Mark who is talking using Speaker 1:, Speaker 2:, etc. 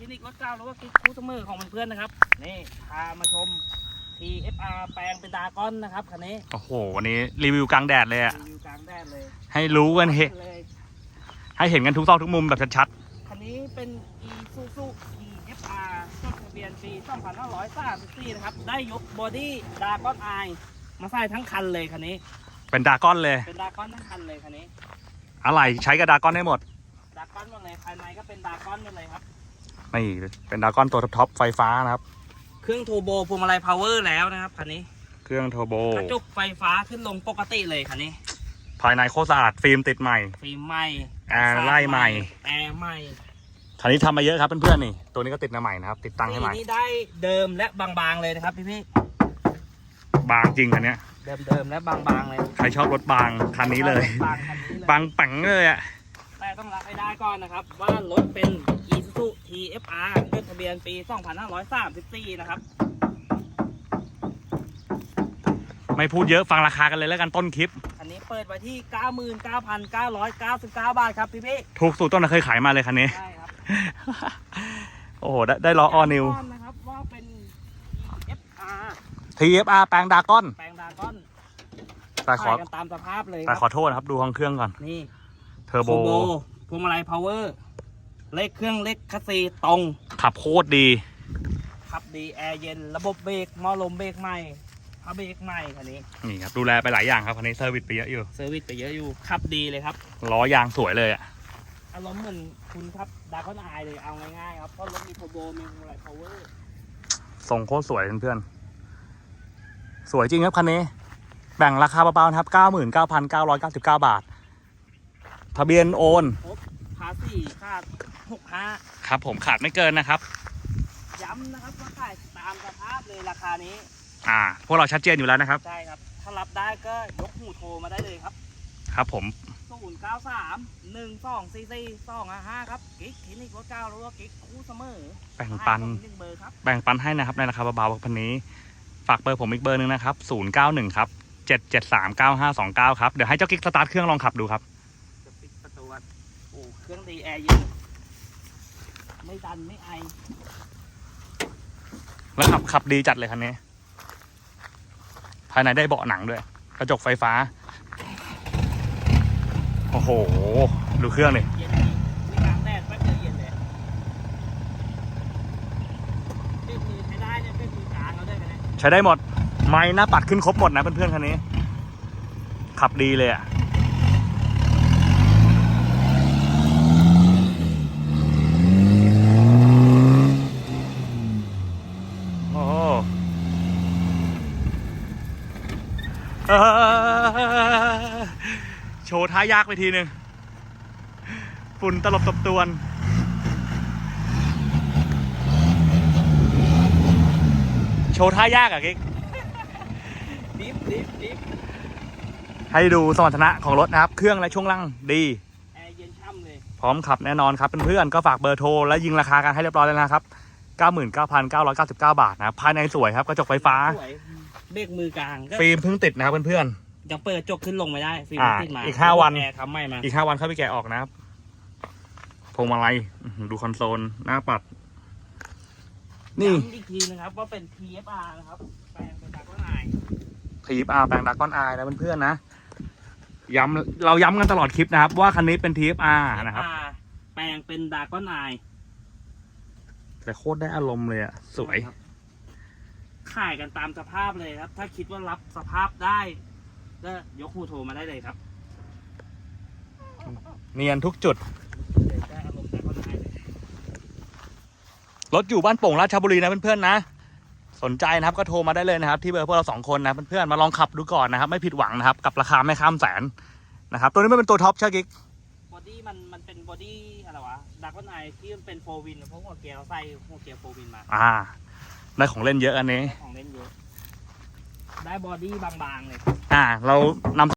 Speaker 1: ลินิกรถเก้าหรือว่ากิ๊กคู่เสมอของเพื่อนๆนะครับ นี่พามาชม TFR แปลงเป็นดากอนนะครับคันนี้
Speaker 2: โอ้โห วันนี้รีวิวกลางแดดเลยอะ
Speaker 1: รีวิวกลางแดดเลย
Speaker 2: ให้รู้กันเฮ
Speaker 1: เลย
Speaker 2: ให้เห็นกันทุกซอกทุกมุมแบบชัด
Speaker 1: คันนี้เป็น Isuzu TFR จดทะเบียนปี 2534นะครับ ได้ยกบอดี้ดากอนไอมาใส่ทั้งคันเลยคันนี้
Speaker 2: ๆ เป็นดากอนเลย
Speaker 1: เป็นดากอนทั้งคันเลยคันนี้
Speaker 2: อะไรใช้กับดากอนได้หมด
Speaker 1: ดากอนหมดเลยภายในก็เป็นดากอนหมดเลยครับ
Speaker 2: นี่เป็นดากอนตัวท็อปๆไฟฟ้านะครับ
Speaker 1: เครื่องโทรโบพวงมาลัยพาวเวอร์แล้วนะครับคันนี้
Speaker 2: เครื่องโทโบ
Speaker 1: กระจกไฟฟ้าขึ้นลงปกติเลยคันนี้
Speaker 2: ภายในโคตรสะอาดฟิล์มติดใหม่
Speaker 1: ฟิล์มใหม่
Speaker 2: แอร์ไล่ใหม่
Speaker 1: แอร์ใหม่
Speaker 2: คันนี้ทำมาเยอะครับเพื่อนๆนี่ ตัวนี้ก็ติดมาใหม่นะครับ ติดตั้งให้
Speaker 1: สี
Speaker 2: ใหม่
Speaker 1: นี้ได้เดิมและบางๆเลยนะครับพี่พี่
Speaker 2: บางจริงอันเนี้ย
Speaker 1: เดิมเดิมๆและบางๆเลย
Speaker 2: ใครชอบรถบางคันนี้เลย
Speaker 1: บางคันนี้เลย
Speaker 2: บางแปังเลยอะ
Speaker 1: แต่ต้องรับให้ได้ก่อนนะครับ ว่ารถเป็น Isuzu TFR เครื่องทะเบียนปี 2534 นะครับ
Speaker 2: ไม่พูดเยอะฟังราคากันเลยแล้วกันต้นคลิป
Speaker 1: อันนี้เปิดไว้ที่ 99,999 บาทครับพี่พี่
Speaker 2: ถูกสูตรต้นนะเคยขายมาเลยคันนี้
Speaker 1: ใช่ครับ
Speaker 2: โอ้โห ได้ได้ล้อออนิว
Speaker 1: ย้ำก่นะครับว่าเป็น TFR
Speaker 2: TFR แปลงดากอน
Speaker 1: แปลงดากอน
Speaker 2: แต่ขอ
Speaker 1: ขายกันตามสภาพเลยค
Speaker 2: แต่
Speaker 1: รับ
Speaker 2: ขอโทษนะครับดูห้องเครื่องก่อน
Speaker 1: นี่
Speaker 2: เท อร์โบ
Speaker 1: โบ พวงมาลัยพาวเวอร์ เลขเครื่องเลขคัสซีตรง
Speaker 2: ขับโคตรดี
Speaker 1: ขับดีแอร์เย็น ระบบเบรกหม้อลมเบรกใหม่พาเบรกใหม่คันนี้
Speaker 2: นี่ครับ ดูแลไปหลายอย่างครับคันนี้เซอร์วิสไปเยอะอยู่
Speaker 1: เซอร์วิสไปเยอะอยู่ ขับดีเลยครับ
Speaker 2: ล้อยางสวยเลยอะ
Speaker 1: อารมณ์เหมือนคุณครับดาร์คอนไอเลย เอาง่ายๆครับ เพราะรถมีโทโบมีพวงมาลัยพาวเวอร์
Speaker 2: ทรงโคตรสวยเพื่อนๆ สวยจริงครับคันนี้ แบ่งราคาเบาๆนะครับ 99,999 บาท ทะเบียนโอน
Speaker 1: ภาษีค่าหกห้า
Speaker 2: ครับ ผมขาดไม่เกินนะครับ
Speaker 1: ย้ำนะครับว่าขายตามสภาพเลยราคานี้
Speaker 2: อ่า พวกเราชัดเจนอยู่แล้วนะครับ
Speaker 1: ใช่ครับ ถ้ารับได้ก็ยกหูโทรมาได้เลยครับ
Speaker 2: ครับผม
Speaker 1: 0 9 3 1 2 4 4 2 5 5ครับกิ๊กคลินิกรถเก้าหรือว่ากิ๊กคู่เสมอ
Speaker 2: แบ่งปัน
Speaker 1: ให้ผมหนึ่งเบอร์ครับ
Speaker 2: แบ่งปันให้นะครับในราคาเบาๆพันนี้ ฝากเบอร์ผมอีกเบอร์หนึ่งนะครับ 091 ครับ 7739529 ครับ เดี๋ยวให้เจ้ากิ๊กสตาร์ทเครื่องลองขับดูครับ
Speaker 1: จะปิดประตู วัดโอ้เครื่องดีแอร์เย็นไม่ดันไม่ไอ
Speaker 2: แล้วขับขับดีจัดเลยคันนี้ ภายในได้เบาะหนังด้วย กระจกไฟฟ้า โอ้โห ดูเครื่องเลย
Speaker 1: เย็นดีมีกลางแดดแป๊บเดียวเย็นเลยเบ็ดมือใช้ได้เนี่ยเบ็ดมือกลางเราได้ไหมเนี่ย
Speaker 2: ใช้ได้หมด ไม้หน้าปัดขึ้นครบหมดนะเพื่อนๆคันนี้ ขับดีเลยอะ่ะ โอ้โหเอ้อ โชว์ท้ายากไปทีหนึ่งฝุ่นตลบตบตวน โชว์ท่ายากอะกิ๊ก
Speaker 1: ดิฟดิฟดิฟ
Speaker 2: ให้ดูสมรรถนะของรถนะครับ เครื่องและช่วงล่างดี
Speaker 1: แอร์เย็นช่ำเลย
Speaker 2: พร้อมขับแน่นอนครับเพื่อนๆก็ฝากเบอร์โทร และยิงราคากันให้เรียบร้อยแล้วนะครับ 99,999 บาทนะครับภายในสวยครับกระจกไฟฟ้า
Speaker 1: สวย เบรกมือกลางก็
Speaker 2: ฟิล์มเพิ่งติดนะครับเพื่อน
Speaker 1: ยังเปิดจกขึ้นลงไม่ได้ฟิล์ม
Speaker 2: อ่า
Speaker 1: ติดมา
Speaker 2: อีกห้าวัน
Speaker 1: แอร์ทำใหม่มา
Speaker 2: ๆอีก5วันเข้าไปแกะออกนะครับพวงมาลัยอื้อหือดูคอนโซลหน้าปัด นี่
Speaker 1: ย้ำอีกทีนะครับ ว่าเป็น TFR นะครับ แปลงเป็นดากอนไอ
Speaker 2: ทีฟอาร์แปลงดากอนอายนะเพื่อนๆนะ ย้ำเราย้ำกันตลอดคลิปนะครับ ว่าคันนี้เป็น TFR นะครับ
Speaker 1: แปลงเป็นดากอนไอ
Speaker 2: แต่โคตรได้อารมณ์เลยอะสวย
Speaker 1: ขายกันตามสภาพเลยครับ ถ้าคิดว่ารับสภาพได้ก็ยกหูโทรมาได้เลยครับ
Speaker 2: เนียนทุกจุด
Speaker 1: เดี๋ยวได้อารมณ์ดากอนไอเลย
Speaker 2: รถอยู่บ้านโป่งราชบุรีนะเพื่อนๆนะ สนใจนะครับก็โทรมาได้เลยนะครับ ที่เบอร์พวกเราสองคนนะเพื่อนๆมาลองขับดูก่อนนะครับ ไม่ผิดหวังนะครับ กับราคาไม่ข้ามแสนนะครับ ตัวนี้ไม่เป็นตัวท็อปใช่กิ๊ก
Speaker 1: บอดี้มันมันเป็นบอดี้อะไรวะดากอนไอที่มันเป็นโฟวินเพราะหัวเกียร์เราใส่หัวเกียร์โฟวินมา
Speaker 2: อ่า ได้ของเล่นเยอะอันนี้
Speaker 1: ได้ของเล่นเยอะ ได้บอดี้บางๆเลย
Speaker 2: อ่า เรานำ